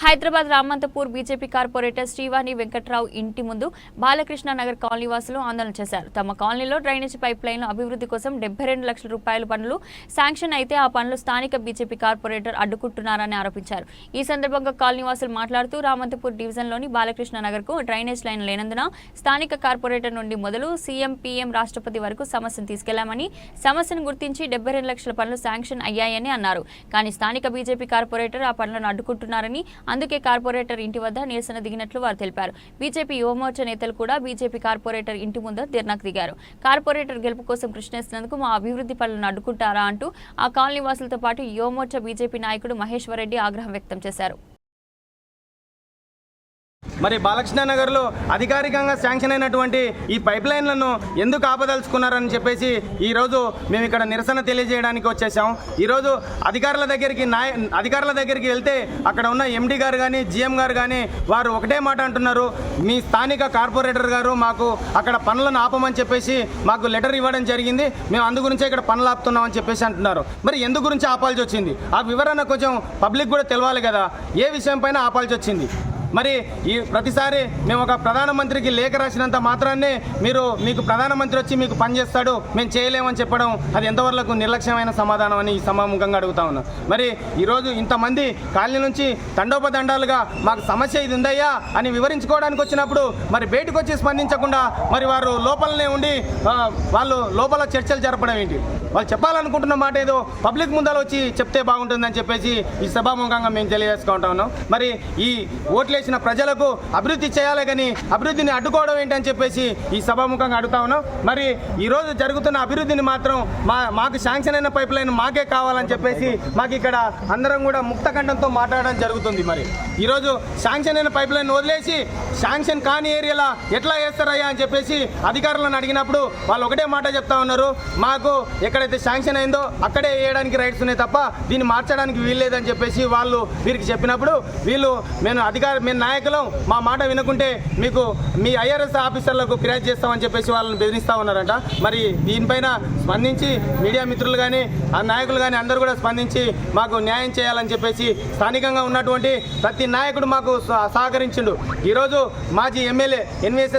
Hyderabad Ramanthapur BJP corporator Srivani Venkatrao ఇంటి ముందు Balakrishna Nagar colony వాసులు ఆందోళన చేశారు. తమ కాలనీలో డ్రైనేజ్ పైప్ లైన్ అభివృద్ధి కోసం డెబ్బై రెండు లక్షల రూపాయల పనులు శాంక్షన్ అయితే ఆ పనులు స్థానిక బీజేపీ కార్పొరేటర్ అడ్డుకుంటున్నారని ఆరోపించారు. ఈ సందర్భంగా కాలనీ వాసులు మాట్లాడుతూ రామంతపూర్ డివిజన్లోని బాలకృష్ణ నగర్కు డ్రైనేజ్ లైన్ లేనందున స్థానిక కార్పొరేటర్ నుండి మొదలు సీఎం పీఎం రాష్ట్రపతి వరకు సమస్యను తీసుకెళ్ళామని సమస్యను గుర్తించి డెబ్బై రెండు లక్షల పనులు శాంక్షన్ అయ్యాయని అన్నారు. కానీ స్థానిక బీజేపీ కార్పొరేటర్ ఆ పనులను అడ్డుకుంటున్నారని అందుకే కార్పొరేటర్ ఇంటి వద్ద నిరసన దిగినట్లు వారు తెలిపారు. బీజేపీ యువమోర్చా నేతలు కూడా బీజేపీ కార్పొరేటర్ ఇంటి ముందు ధర్నాకు దిగారు. కార్పొరేటర్ గెలుపు కోసం కృష్ణేసినందుకు మా అభివృద్ధి పనులను అడ్డుకుంటారా అంటూ ఆ కాలనీ వాసులతో పాటు యువమోర్చా బీజేపీ నాయకుడు మహేశ్వర్ రెడ్డి ఆగ్రహం వ్యక్తం చేశారు. మరి బాలకృష్ణ నగర్లో అధికారికంగా శాంక్షన్ అయినటువంటి ఈ పైప్ లైన్లను ఎందుకు ఆపదలుచుకున్నారని చెప్పేసి ఈరోజు మేము ఇక్కడ నిరసన తెలియజేయడానికి వచ్చేసాం. ఈరోజు అధికారుల దగ్గరికి నాయ అధికారుల దగ్గరికి వెళ్తే అక్కడ ఉన్న ఎండి గారు కానీ జిఎం గారు కానీ వారు ఒకటే మాట అంటున్నారు. మీ స్థానిక కార్పొరేటర్ గారు మాకు అక్కడ పనులను ఆపమని చెప్పేసి మాకు లెటర్ ఇవ్వడం జరిగింది. మేము అందు గురించే ఇక్కడ పనులు ఆపుతున్నామని చెప్పేసి అంటున్నారు. మరి ఎందు గురించి ఆపాల్సి వచ్చింది? ఆ వివరణ కొంచెం పబ్లిక్ కూడా తెలవాలి కదా. ఏ విషయం పైన ఆపాల్సి వచ్చింది? మరి ఈ ప్రతిసారి మేము ఒక ప్రధానమంత్రికి లేఖ రాసినంత మాత్రాన్నే మీరు మీకు ప్రధానమంత్రి వచ్చి మీకు పనిచేస్తాడు మేము చేయలేమని చెప్పడం అది ఎంతవరకు నిర్లక్ష్యమైన సమాధానం అని ఈ సమాముఖంగా అడుగుతా ఉన్నాం. మరి ఈరోజు ఇంతమంది కాలనీ నుంచి తండోపదండాలుగా మాకు సమస్య ఇది ఉందయ్యా అని వివరించుకోవడానికి వచ్చినప్పుడు మరి బయటకు వచ్చి స్పందించకుండా మరి వారు లోపలనే ఉండి వాళ్ళు లోపల చర్చలు జరపడం ఏంటి? వాళ్ళు చెప్పాలనుకుంటున్న మాట ఏదో పబ్లిక్ ముందర వచ్చి చెప్తే బాగుంటుందని చెప్పేసి ఈ సభాముఖంగా మేము తెలియజేసుకుంటా ఉన్నాం. మరి ఈ చేసిన ప్రజలకు అభివృద్ధి చేయాలి కానీ అభివృద్ధిని అడ్డుకోవడం ఏంటని చెప్పేసి ఈ సభాముఖంగా అడుగుతా ఉన్నాం. మరి ఈరోజు జరుగుతున్న అభివృద్ధిని మాత్రం మా మాకు శాంక్షన్ అయిన పైప్ లైన్ మాకే కావాలని చెప్పేసి మాకు ఇక్కడ అందరం కూడా ముక్తఖండంతో మాట్లాడడం జరుగుతుంది మరి. ఈరోజు శాంక్షన్ అయిన పైప్ లైన్ వదిలేసి శాంక్షన్ కాని ఏరియాలో ఎట్లా వేస్తారయ్యా అని చెప్పేసి అధికారులను అడిగినప్పుడు వాళ్ళు ఒకటే మాట చెప్తా ఉన్నారు. మాకు ఎక్కడైతే శాంక్షన్ అయిందో అక్కడే వేయడానికి రైట్స్ ఉన్నాయి తప్ప దీన్ని మార్చడానికి వీల్లేదని చెప్పేసి వాళ్ళు వీరికి చెప్పినప్పుడు వీళ్ళు మేము అధికార మేము నాయకులం మా మాట వినకుంటే మీకు మీ ఐఆర్ఎస్ ఆఫీసర్లకు ఫిర్యాదు చేస్తామని చెప్పేసి వాళ్ళని బెదిరిస్తూ ఉన్నారంట. మరి దీనిపైన స్పందించి మీడియా మిత్రులు కానీ ఆ నాయకులు కానీ అందరూ కూడా స్పందించి మాకు న్యాయం చేయాలని చెప్పేసి స్థానికంగా ఉన్నటువంటి ప్రతి నాయకుడు మాకు సహ- సహకరించిండు. ఈరోజు మాజీ ఎమ్మెల్యే ఎన్వీఎస్